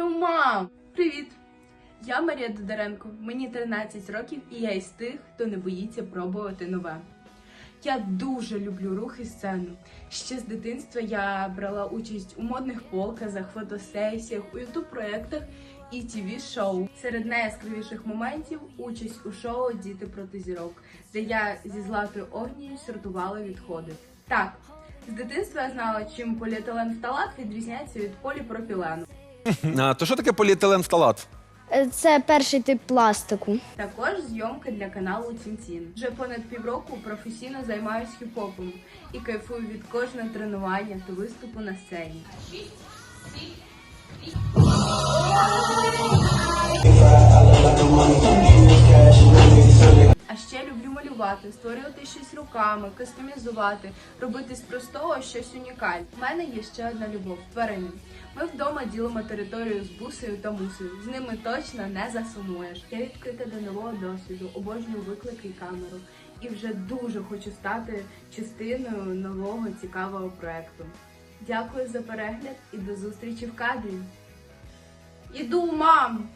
Ну, мам, привіт! Я Марія Додоренко, мені 13 років, і я із тих, хто не боїться пробувати нове. Я дуже люблю рух і сцену. Ще з дитинства я брала участь у модних показах, фотосесіях, у ютуб-проєктах і тв шоу Серед найяскравіших моментів участь у шоу Діти проти зірок, де я зі Златою Огнією сортувала відходи. Так, з дитинства я знала, чим поліетилен фталат відрізняється від поліпропілену. А, то що таке поліетилен фталат? Е, Це перший тип пластику. Також зйомки для каналу Цінцін. Вже понад півроку професійно займаюся хіп-хопом і кайфую від кожного тренування та виступу на сцені. Шість, малювати, створювати щось руками, кастомізувати, робити з простого щось унікальне. У мене є ще одна любов тварини. Ми вдома ділимо територію з бусею та мусею. З ними точно не засумуєш. Я відкрита до нового досвіду, обожнюю виклики і камеру. І вже дуже хочу стати частиною нового цікавого проекту. Дякую за перегляд і до зустрічі в кадрі. Іду, мам!